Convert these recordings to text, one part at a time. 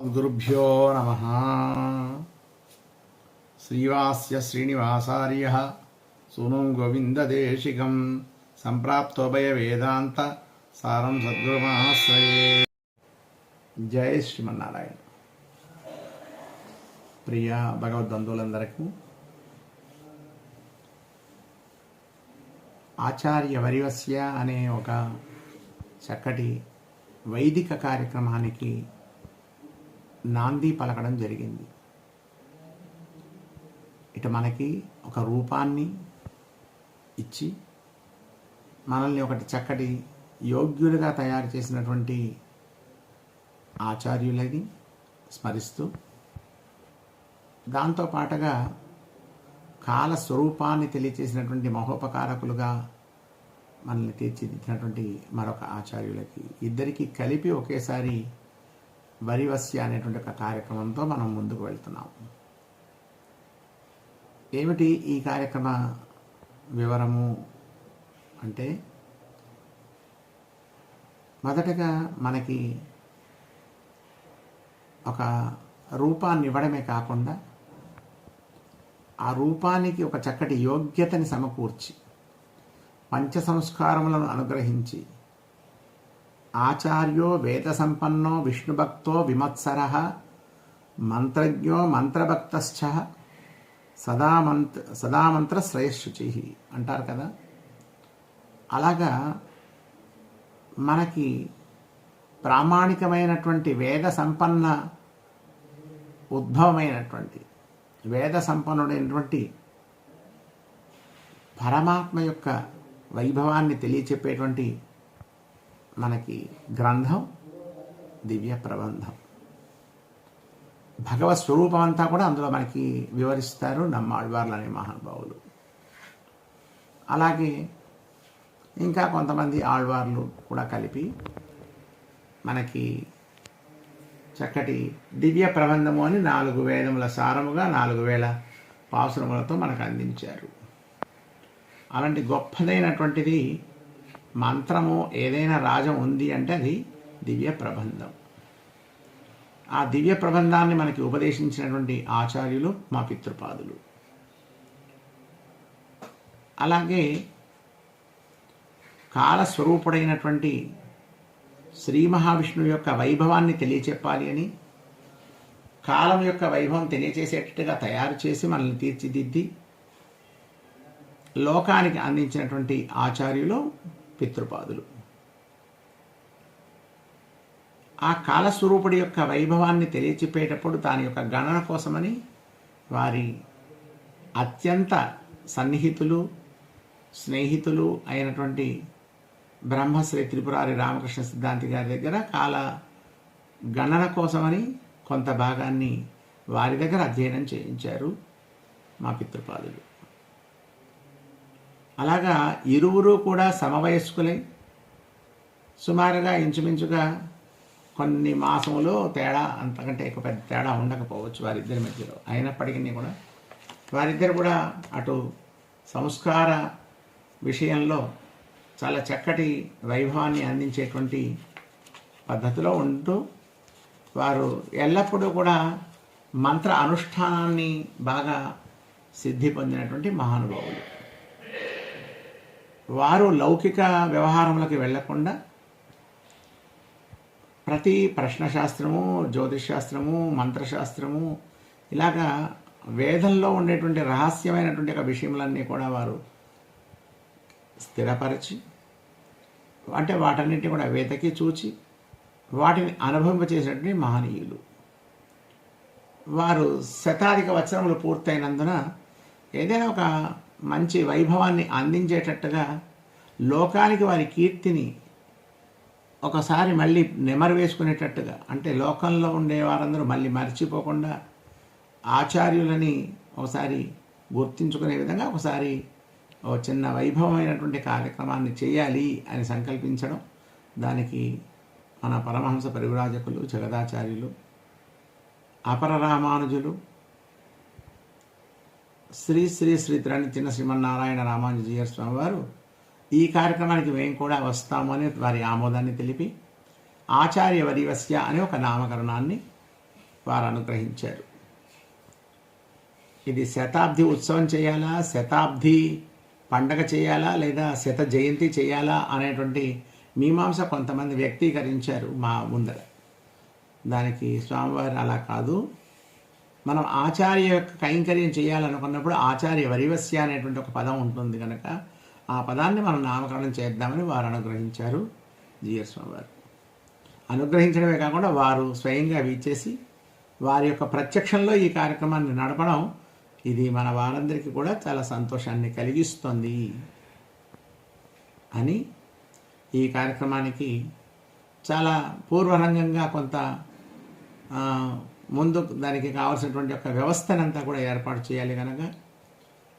గురుభ్యో నమ. శ్రీవాస్య శ్రీనివాసార్య సూను గోవిందదేశికం సంప్రాప్తోభయ వేదాంత సారం సద్గురుమాశ్రయే. జయ శ్రీమన్నారాయణ. ప్రియ భగవద్బంధువులందరికీ ఆచార్య వరివస్య అనే ఒక చక్కటి వైదిక కార్యక్రమానికి నాంది పలకడం జరిగింది. ఇటు మనకి ఒక రూపాన్ని ఇచ్చి మనల్ని ఒకటి చక్కటి యోగ్యులుగా తయారు చేసినటువంటి ఆచార్యులని స్మరిస్తూ దాంతో పాటుగా కాల స్వరూపాన్ని తెలియచేసినటువంటి మహోపకారకులుగా మనల్ని తీర్చిదిద్దినటువంటి మరొక ఆచార్యులకి. ఇద్దరికి కలిపి ఒకేసారి వరివస్య అనేటువంటి ఒక కార్యక్రమంతో మనం ముందుకు వెళ్తున్నాం ఏమిటి ఈ కార్యక్రమ వివరము అంటే మొదటగా మనకి ఒక రూపాన్ని ఇవ్వడమే కాకుండా ఆ రూపానికి ఒక చక్కటి యోగ్యతని సమకూర్చి పంచ సంస్కారములను అనుగ్రహించి ఆచార్యో వేద సంపన్నో విష్ణుభక్తో విమత్సర మంత్రజ్ఞో మంత్రభక్తశ్చ సదా మంత్ర సదామంత్ర శ్రేయశుచి అంటారు కదా. అలాగా మనకి ప్రామాణికమైనటువంటి వేద సంపన్న ఉద్భవమైనటువంటి వేద సంపన్నుడైనటువంటి పరమాత్మ యొక్క వైభవాన్ని తెలియచెప్పేటువంటి మనకి గ్రంథం దివ్య ప్రబంధం. భగవత్ స్వరూపం అంతా కూడా అందులో మనకి వివరిస్తారు నమ్మాళ్వార్లు అనే మహానుభావులు. అలాగే ఇంకా కొంతమంది ఆళ్వార్లు కూడా కలిపి మనకి చక్కటి దివ్య ప్రబంధము అని నాలుగు వేదముల సారముగా నాలుగు వేల పాసురములతో మనకు అందించారు. అలాంటి గొప్పదైనటువంటిది మంత్రము ఏదైనా రాజం ఉంది అంటే అది దివ్య ప్రబంధం. ఆ దివ్య ప్రబంధాన్ని మనకి ఉపదేశించినటువంటి ఆచార్యులు మా పితృపాదులు. అలాగే కాలస్వరూపుడైనటువంటి శ్రీ మహావిష్ణువు యొక్క వైభవాన్ని తెలియచెప్పాలి అని కాలం యొక్క వైభవం తెలియచేసేటట్టుగా తయారు చేసి మనల్ని తీర్చిదిద్ది లోకానికి అందించినటువంటి ఆచార్యులు పితృపాదులు. ఆ కాలస్వరూపుడి యొక్క వైభవాన్ని తెలియచిపోయేటప్పుడు దాని యొక్క గణన కోసమని వారి అత్యంత సన్నిహితులు స్నేహితులు అయినటువంటి బ్రహ్మశ్రీ త్రిపురారి రామకృష్ణ సిద్ధాంతి గారి దగ్గర కాల గణన కోసమని కొంత భాగాన్ని వారి దగ్గర అధ్యయనం చేయించారు మా పితృపాదులు. అలాగా ఇరువురు కూడా సమవయస్కులై సుమారుగా ఇంచుమించుగా కొన్ని మాసములు తేడా అంతకంటే ఎక్కువ పెద్ద తేడా ఉండకపోవచ్చు వారిద్దరి మధ్యలో. అయినప్పటికీ కూడా వారిద్దరు కూడా అటు సంస్కార విషయంలో చాలా చక్కటి వైభవాన్ని అందించేటువంటి పద్ధతిలో ఉంటూ వారు ఎల్లప్పుడూ కూడా మంత్ర అనుష్ఠానాన్ని బాగా సిద్ధి పొందినటువంటి మహానుభావులు. వారు లౌకిక వ్యవహారములకు వెళ్ళకుండా ప్రతి ప్రశ్నశాస్త్రము జ్యోతిషాస్త్రము మంత్రశాస్త్రము ఇలాగా వేదంలో ఉండేటువంటి రహస్యమైనటువంటి ఒక విషయములన్నీ కూడా వారు స్థిరపరిచి అంటే వాటన్నింటినీ కూడా వేతకి చూచి వాటిని అనుభవింపచేసినటువంటి మహనీయులు. వారు శతాధిక వచనములు పూర్తయినందున ఏదైనా ఒక మంచి వైభవాన్ని అందించేటట్టుగా లోకానికి వారి కీర్తిని ఒకసారి మళ్ళీ నెమరు వేసుకునేటట్టుగా అంటే లోకంలో ఉండే వారందరూ మళ్ళీ మర్చిపోకుండా ఆచార్యులని ఒకసారి గుర్తించుకునే విధంగా ఒకసారి ఓ చిన్న వైభవమైనటువంటి కార్యక్రమాన్ని చేయాలి అని సంకల్పించడం దానికి మన పరమహంస పరివిరాజకులు జగదాచార్యులు అపర రామానుజులు శ్రీ శ్రీ శ్రీ త్రణి చిన్న శ్రీమన్నారాయణ రామానుజీయ స్వామి వారు ఈ కార్యక్రమానికి మేము కూడా వస్తాము అని వారి ఆమోదాన్ని తెలిపి ఆచార్య వరివస్య అనే ఒక నామకరణాన్ని వారు అనుగ్రహించారు. ఇది శతాబ్ది ఉత్సవం చేయాలా? శతాబ్ది పండగ చేయాలా? లేదా శత జయంతి చేయాలా? అనేటువంటి మీమాంస కొంతమంది వ్యక్తీకరించారు మా ముందర. దానికి స్వామివారు అలా కాదు. మనం ఆచార్య యొక్క కైంకర్యం చేయాలనుకున్నప్పుడు ఆచార్య వరివస్య అనేటువంటి ఒక పదం ఉంటుంది కనుక ఆ పదాన్ని మనం నామకరణం చేద్దామని వారు అనుగ్రహించారు జిఎస్ వారు అనుగ్రహించడమే కాకుండా వారు స్వయంగా వీచేసి వారి యొక్క ప్రత్యక్షంలో ఈ కార్యక్రమాన్ని నడపడం ఇది మన వారందరికీ కూడా చాలా సంతోషాన్ని కలిగిస్తుంది అని ఈ కార్యక్రమానికి చాలా పూర్వరంగంగా కొంత ముందు దానికి కావాల్సినటువంటి ఒక వ్యవస్థనంతా కూడా ఏర్పాటు చేయాలి కనుక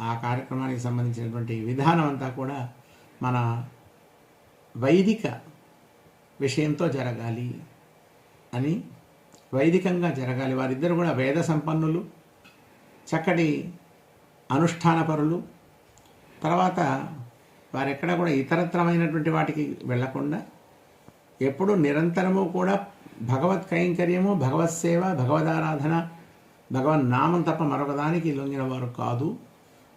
ఆ కార్యక్రమానికి సంబంధించినటువంటి విధానం అంతా కూడా మన వైదిక విషయంతో జరగాలి అని వైదికంగా జరగాలి. వారిద్దరు కూడా వేద సంపన్నులు చక్కటి అనుష్ఠానపరులు. తర్వాత వారెక్కడ కూడా ఇతరత్రమైనటువంటి వాటికి వెళ్ళకుండా ఎప్పుడు నిరంతరము కూడా భగవత్ కైంకర్యము భగవత్ సేవ భగవదారాధన భగవన్ నామం తప్ప మరొక దానికి లొంగిన వారు కాదు.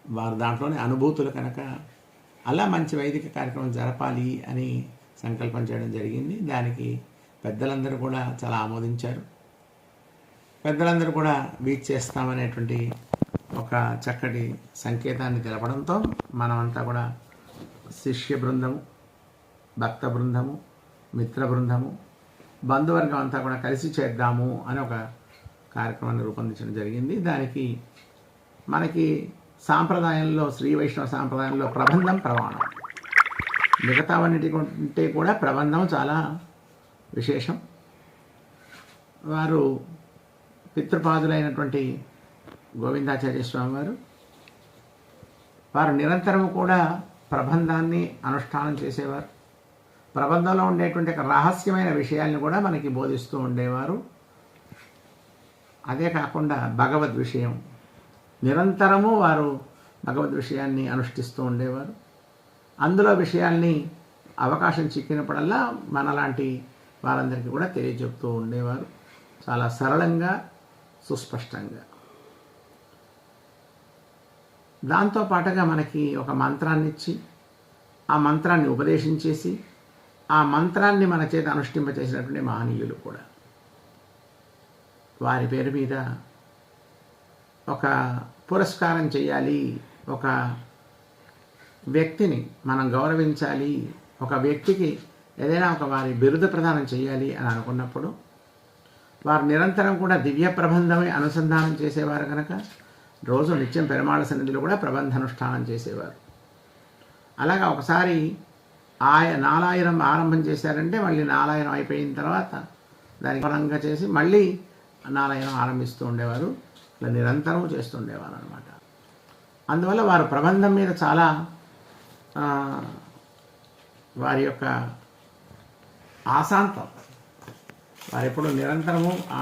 వారు దాంట్లోనే అనుభూతులు కనుక అలా మంచి వైదిక కార్యక్రమం జరపాలి అని సంకల్పం చేయడం జరిగింది. దానికి పెద్దలందరూ కూడా చాలా ఆమోదించారు. పెద్దలందరూ కూడా వీచ్ చేస్తామనేటువంటి ఒక చక్కటి సంకేతాన్ని తెలపడంతో మనమంతా కూడా శిష్య బృందము భక్త బృందము మిత్ర బృందము బంధువర్గం అంతా కూడా కలిసి చేద్దాము అని ఒక కార్యక్రమాన్ని రూపొందించడం జరిగింది. దానికి మనకి సాంప్రదాయంలో శ్రీ వైష్ణవ సాంప్రదాయంలో ప్రబంధం ప్రమాణం. మిగతావన్నిటి కంటే కూడా ప్రబంధం చాలా విశేషం. వారు పితృపాదులైనటువంటి గోవిందాచార్య స్వామి వారు వారు నిరంతరం కూడా ప్రబంధాన్ని అనుష్ఠానం చేసేవారు. ప్రబంధంలో ఉండేటువంటి ఒక రహస్యమైన విషయాల్ని కూడా మనకి బోధిస్తూ ఉండేవారు. అదే కాకుండా భగవద్ విషయం. నిరంతరము వారు భగవద్ విషయాన్ని అనుష్ఠిస్తూ ఉండేవారు. అందులో విషయాల్ని అవకాశం చిక్కినప్పుడల్లా మనలాంటి వారందరికీ కూడా తెలియజెప్తూ ఉండేవారు. చాలా సరళంగా సుస్పష్టంగా. దాంతో పాటుగా మనకి ఒక మంత్రాన్ని ఇచ్చి ఆ మంత్రాన్ని ఉపదేశించేసి ఆ మంత్రాన్ని మన చేత అనుష్ఠింపచేసినటువంటి మహనీయులు కూడా. వారి పేరు మీద ఒక పురస్కారం చేయాలి ఒక వ్యక్తిని మనం గౌరవించాలి ఒక వ్యక్తికి ఏదైనా ఒక వారి బిరుదు ప్రదానం చేయాలి అని అనుకున్నప్పుడు వారు నిరంతరం కూడా దివ్య ప్రబంధమే అనుసంధానం చేసేవారు కనుక రోజు నిత్యం పెరుమాళ సన్నిధిలో కూడా ప్రబంధానుష్ఠానం చేసేవారు. అలాగా ఒకసారి ఆయ నాలాయనం ఆరంభం చేశారంటే మళ్ళీ నాలాయనం అయిపోయిన తర్వాత దానికి పరంగా చేసి మళ్ళీ నాలాయనం ఆరంభిస్తూ ఉండేవారు. ఇట్లా నిరంతరం చేస్తుండేవారు అనమాట అందువల్ల వారు ప్రబంధం మీద చాలా వారి యొక్క ఆశాంతం. వారు ఎప్పుడు నిరంతరము ఆ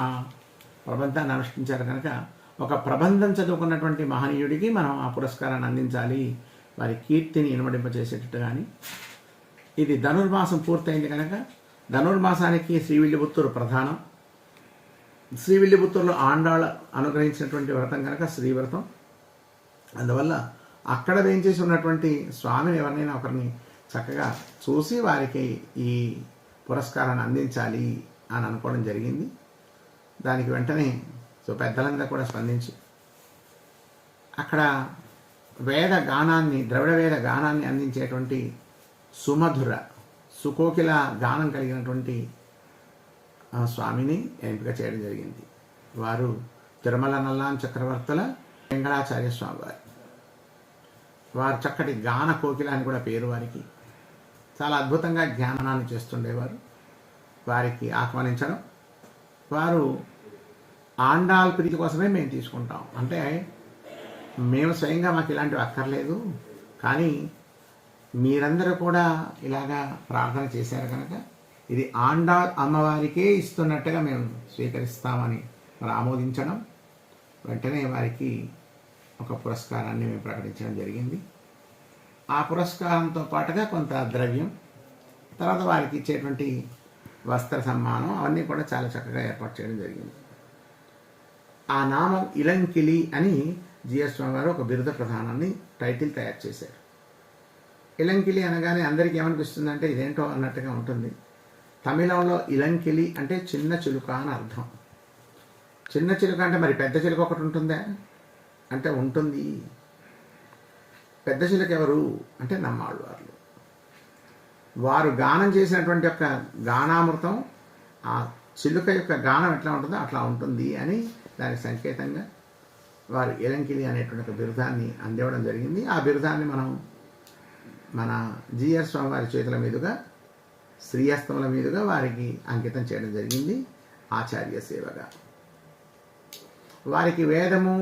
ప్రబంధాన్ని అనుష్ఠించారు కనుక ఒక ప్రబంధం చదువుకున్నటువంటి మహనీయుడికి మనం ఆ పురస్కారాన్ని అందించాలి. వారి కీర్తిని ఇనుమడింపచేసేటట్టు కానీ ఇది ధనుర్మాసం పూర్తయింది కనుక ధనుర్మాసానికి శ్రీవిల్లిపుత్తూరు ప్రధానం. శ్రీవిల్లిపుత్తూరులో ఆండాళ అనుగ్రహించినటువంటి వ్రతం కనుక శ్రీవ్రతం అందువల్ల అక్కడ వేయించేసి ఉన్నటువంటి స్వామిని ఎవరినైనా ఒకరిని చక్కగా చూసి వారికి ఈ పురస్కారాన్ని అందించాలి అని అనుకోవడం జరిగింది. దానికి వెంటనే సో పెద్దలందరూ కూడా స్పందించి అక్కడ వేద గానాన్ని ద్రవిడ వేద గానాన్ని అందించేటువంటి సుమధుర సుకోకిల గానం కలిగినటువంటి ఆ స్వామిని ఎంపిక చేయడం జరిగింది. వారు తిరుమల నల్లాం చక్రవర్తుల వెంకటాచార్య స్వామి వారు వారు చక్కటి గాన కోకిల అని కూడా పేరు వారికి. చాలా అద్భుతంగా జ్ఞానాన్ని చేస్తుండేవారు. వారికి ఆహ్వానించడం. వారు ఆండాల్ ప్రీతి కోసమే మేము తీసుకుంటాం. అంటే మేము స్వయంగా మాకు ఇలాంటివి అక్కర్లేదు. కానీ మీరందరూ కూడా ఇలాగా ప్రార్థన చేశారు కనుక ఇది ఆండా అమ్మవారికే ఇస్తున్నట్టుగా మేము స్వీకరిస్తామని మరి ఆమోదించడం వెంటనే వారికి ఒక పురస్కారాన్ని మేము ప్రకటించడం జరిగింది. ఆ పురస్కారంతో పాటుగా కొంత ద్రవ్యం తర్వాత వారికి ఇచ్చేటువంటి వస్త్ర సమ్మానం అవన్నీ కూడా చాలా చక్కగా ఏర్పాటు చేయడం జరిగింది. ఆ నామం ఇలంకిలి అని జిఎస్ స్వామి వారు ఒక బిరుద ప్రధానాన్ని టైటిల్ తయారు చేశారు. ఇలంకిలి అనగానే అందరికీ ఏమనిపిస్తుంది ఇదేంటో అన్నట్టుగా ఉంటుంది. తమిళంలో ఇలంకిలి అంటే చిన్న చిలుక అని అర్థం. చిన్న చిలుక అంటే మరి పెద్ద చిలుక ఒకటి ఉంటుందా? అంటే ఉంటుంది. పెద్ద చిలుక ఎవరు? అంటే నమ్మాళ్ళవార్లు వారు గానం చేసినటువంటి యొక్క గానామృతం ఆ చిలుక యొక్క గానం ఎట్లా ఉంటుందో అట్లా ఉంటుంది అని దానికి సంకేతంగా వారు ఎలంకిలి అనేటువంటి బిరుదాన్ని అందివ్వడం జరిగింది. ఆ బిరుదాన్ని మనం మన జిఆర్ స్వామి వారి చేతుల మీదుగా శ్రీయాస్తముల మీదుగా వారికి అంకితం చేయడం జరిగింది ఆచార్య సేవగా. వారికి వేదము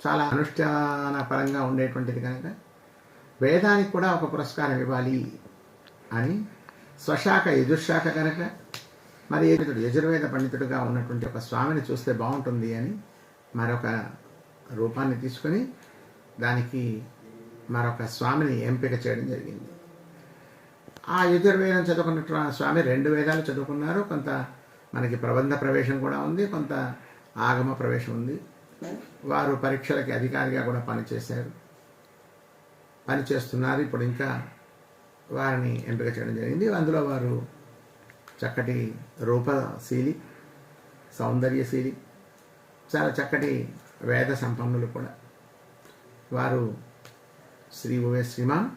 చాలా అనుష్ఠాన పరంగా ఉండేటువంటిది కనుక వేదానికి కూడా ఒక పురస్కారం ఇవ్వాలి అని స్వశాఖ యజుశాఖ కనుక మరి యజుడు యజుర్వేద పండితుడిగా ఉన్నటువంటి ఒక స్వామిని చూస్తే బాగుంటుంది అని మరొక రూపాన్ని తీసుకొని దానికి మరొక స్వామిని ఎంపిక చేయడం జరిగింది. ఆ యజుర్వేదం చదువుకున్న స్వామి రెండు వేదాలు చదువుకున్నారు. కొంత మనకి ప్రబంధ ప్రవేశం కూడా ఉంది కొంత ఆగమ ప్రవేశం ఉంది. వారు పరీక్షలకి అధికారిగా కూడా పనిచేశారు. పనిచేస్తున్నారు. ఇప్పుడు ఇంకా వారిని ఎంపిక చేయడం జరిగింది. అందులో వారు చక్కటి రూపశీలి సౌందర్యశీలి చాలా చక్కటి వేద సంపన్నులు కూడా. వారు శ్రీ ఓవే శ్రీమాన్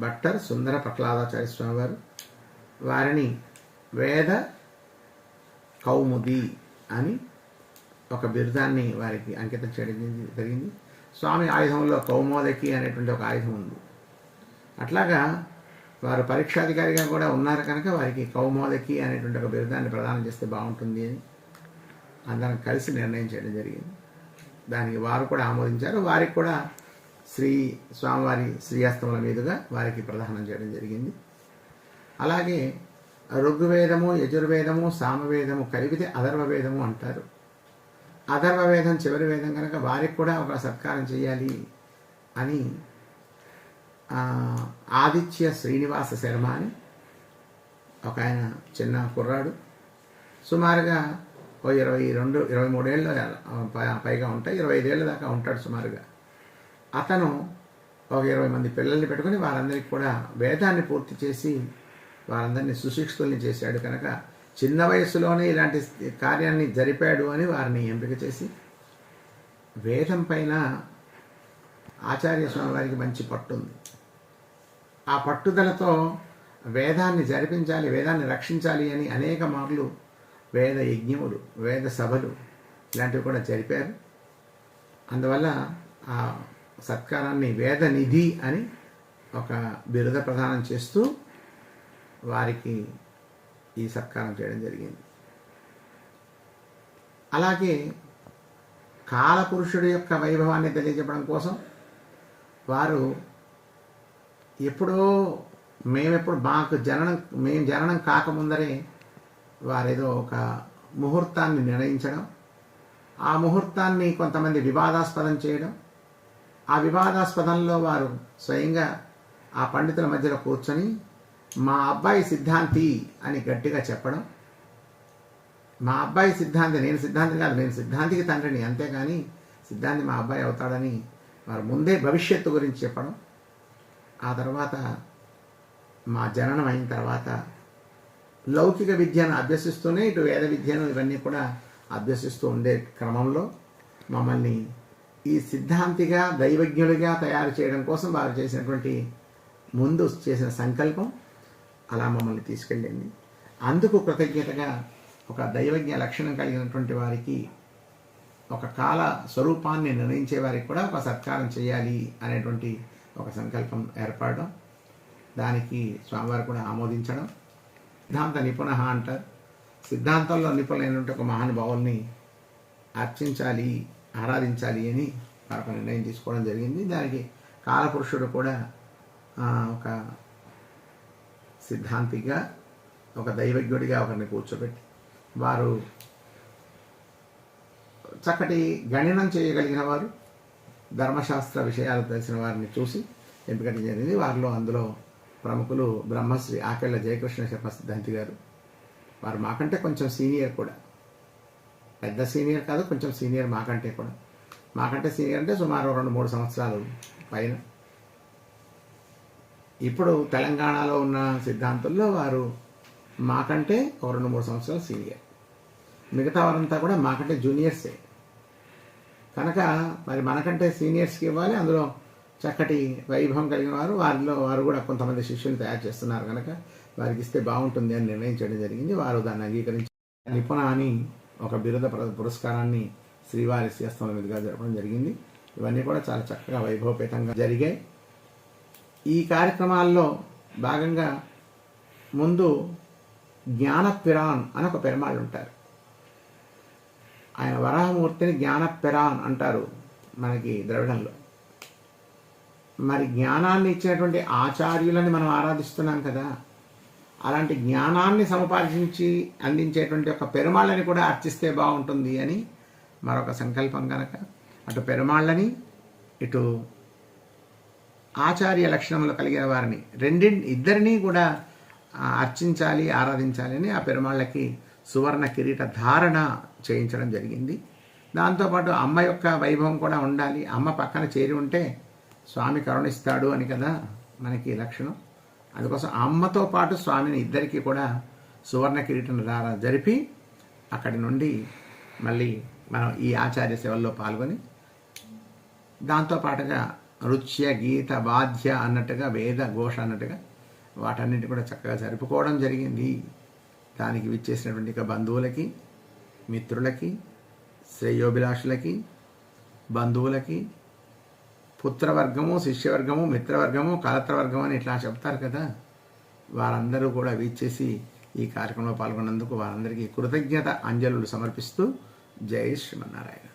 భట్టర్ సుందర పట్లాదాచార్య స్వామి వారు వారిని వేద కౌముది అని ఒక బిరుదాన్ని వారికి అంకితం చేయడం జరిగింది. స్వామి ఆయుధంలో కౌమోదకి అనేటువంటి ఒక ఆయుధం ఉంది. అట్లాగా వారు పరీక్షాధికారిగా కూడా ఉన్నారు కనుక వారికి కౌమోదకి అనేటువంటి ఒక బిరుదాన్ని ప్రదానం చేస్తే బాగుంటుంది అని అందరం కలిసి నిర్ణయం చేయడం జరిగింది. దానికి వారు కూడా ఆమోదించారు. వారికి కూడా శ్రీ స్వామివారి శ్రీయాస్తముల మీదుగా వారికి ప్రదానం చేయడం జరిగింది. అలాగే ఋగ్వేదము యజుర్వేదము సామవేదము కలిపితే అధర్వవేదము అంటారు. అధర్వవేదం చివరి వేదం కనుక వారికి కూడా ఒక సత్కారం చేయాలి అని ఆదిత్య శ్రీనివాస శర్మ అని ఒక ఆయన చిన్న కుర్రాడు. సుమారుగా ఓ ఇరవై రెండు ఇరవై మూడేళ్ళు పైగా ఉంటాయి ఇరవై ఐదేళ్ళ దాకా ఉంటాడు సుమారుగా. అతను ఒక ఇరవై మంది పిల్లల్ని పెట్టుకుని వారందరికీ కూడా వేదాన్ని పూర్తి చేసి వారందరినీ సుశిక్షితుల్ని చేశాడు కనుక చిన్న వయసులోనే ఇలాంటి కార్యాన్ని జరిపాడు అని వారిని ఎంపిక చేసి వేదం పైన ఆచార్య స్వామి వారికి మంచి పట్టుంది ఆ పట్టుదలతో వేదాన్ని జరిపించాలి వేదాన్ని రక్షించాలి అని అనేక మార్లు వేద యజ్ఞములు వేద సభలు ఇలాంటివి కూడా జరిపారు. అందువల్ల ఆ సత్కారాన్ని వేద నిధి అని ఒక బిరుద ప్రదానం చేస్తూ వారికి ఈ సత్కారం చేయడం జరిగింది. అలాగే కాలపురుషుడి యొక్క వైభవాన్ని తెలియజెప్పడం కోసం వారు ఎప్పుడో మేమెప్పుడు మాకు జననం మేము జననం కాకముందరే వారేదో ఒక ముహూర్తాన్ని నిర్ణయించడం ఆ ముహూర్తాన్ని కొంతమంది వివాదాస్పదం చేయడం ఆ వివాదాస్పదంలో వారు స్వయంగా ఆ పండితుల మధ్యలో కూర్చొని మా అబ్బాయి సిద్ధాంతి అని గట్టిగా చెప్పడం మా అబ్బాయి సిద్ధాంతి నేను సిద్ధాంతి కాదు నేను సిద్ధాంతికి తండ్రిని అంతేగాని సిద్ధాంతి మా అబ్బాయి అవుతాడని వారు ముందే భవిష్యత్తు గురించి చెప్పడం. ఆ తర్వాత మా జననం అయిన తర్వాత లౌకిక విద్యను అభ్యసిస్తూనే ఇటు వేద విద్యను ఇవన్నీ కూడా అభ్యసిస్తూ ఉండే క్రమంలో మమ్మల్ని ఈ సిద్ధాంతిగా దైవజ్ఞుడిగా తయారు చేయడం కోసం వారు చేసినటువంటి ముందు చేసిన సంకల్పం అలా మమ్మల్ని తీసుకెళ్ళింది. అందుకు కృతజ్ఞతగా ఒక దైవజ్ఞ లక్షణం కలిగినటువంటి వారికి ఒక కాల స్వరూపాన్ని నిర్ణయించే వారికి కూడా ఒక సత్కారం చేయాలి అనేటువంటి ఒక సంకల్పం ఏర్పడడం దానికి స్వామివారు కూడా ఆమోదించడం. సిద్ధాంత నిపుణ అంటారు. సిద్ధాంతంలో నిపుణులైనటువంటి ఒక మహానుభావుల్ని అర్చించాలి ఆరాధించాలి అని మరొక నిర్ణయం తీసుకోవడం జరిగింది. దానికి కాలపురుషుడు కూడా ఒక సిద్ధాంతిగా ఒక దైవజ్ఞుడిగా ఒకరిని కూర్చోబెట్టి వారు చక్కటి గణనం చేయగలిగిన వారు ధర్మశాస్త్ర విషయాలు తెలిసిన వారిని చూసి ఎంపిక జరిగింది. వారిలో అందులో ప్రముఖులు బ్రహ్మశ్రీ ఆకెళ్ళ జయకృష్ణ శర్మ సిద్ధాంతి గారు. వారు మాకంటే కొంచెం సీనియర్ కూడా. పెద్ద సీనియర్ కాదు కొంచెం సీనియర్ మాకంటే కూడా. మాకంటే సీనియర్ అంటే సుమారు రెండు మూడు సంవత్సరాలు పైన. ఇప్పుడు తెలంగాణలో ఉన్న సిద్ధాంతుల్లో వారు మాకంటే ఒక రెండు మూడు సంవత్సరాలు సీనియర్. మిగతా వారంతా కూడా మాకంటే జూనియర్సే. కనుక మరి మనకంటే సీనియర్స్కి ఇవ్వాలి అందులో చక్కటి వైభవం కలిగిన వారు వారిలో వారు కూడా కొంతమంది శిష్యులు తయారు చేస్తున్నారు కనుక వారికి ఇస్తే బాగుంటుంది అని నిర్ణయించడం జరిగింది. వారు దాన్ని అంగీకరించి నిపుణ అని ఒక బిరుద ప్ర- పురస్కారాన్ని శ్రీవారి శ్రీస్థల మీదుగా జరపడం జరిగింది. ఇవన్నీ కూడా చాలా చక్కగా వైభవపేతంగా జరిగాయి. ఈ కార్యక్రమాల్లో భాగంగా ముందు జ్ఞానపిరాన్ అని ఒక పెరుమాళ్ళు ఉంటారు. ఆయన వరాహమూర్తిని జ్ఞానపిరాన్ అంటారు మనకి ద్రవిడంలో. మరి జ్ఞానాన్ని ఇచ్చినటువంటి ఆచార్యులని మనం ఆరాధిస్తున్నాం కదా అలాంటి జ్ఞానాన్ని సముపార్జించి అందించేటువంటి ఒక పెరుమాళ్ళని కూడా అర్చిస్తే బాగుంటుంది అని మరొక సంకల్పం కనుక అటు పెరుమాళ్ళని ఇటు ఆచార్య లక్షణములు కలిగిన వారిని రెండి ఇద్దరినీ కూడా అర్చించాలి ఆరాధించాలి అని ఆ పెరుమాళ్ళకి సువర్ణ కిరీట ధారణ చేయించడం జరిగింది. దాంతోపాటు అమ్మ యొక్క వైభవం కూడా ఉండాలి. అమ్మ పక్కన చేరి ఉంటే స్వామి కరుణిస్తాడు అని కదా మనకి లక్షణం. అందుకోసం అమ్మతో పాటు స్వామిని ఇద్దరికి కూడా సువర్ణ కిరీటం ద్వారా జరిపి అక్కడి నుండి మళ్ళీ మనం ఈ ఆచార్య సేవల్లో పాల్గొని దాంతో పాటుగా నృత్య గీత వాద్య అన్నట్టుగా వేద ఘోష అన్నట్టుగా వాటన్నిటి కూడా చక్కగా జరుపుకోవడం జరిగింది. దానికి విచ్చేసినటువంటి బంధువులకి మిత్రులకి శ్రేయోభిలాషులకి బంధువులకి పుత్రవర్గము శిష్యవర్గము మిత్రవర్గము కలత్రవర్గము అని ఇట్లా చెప్తారు కదా. వారందరూ కూడా వీచేసి ఈ కార్యక్రమంలో పాల్గొన్నందుకు వారందరికీ కృతజ్ఞత అంజలులు సమర్పిస్తూ జై శ్రీమన్నారాయణ.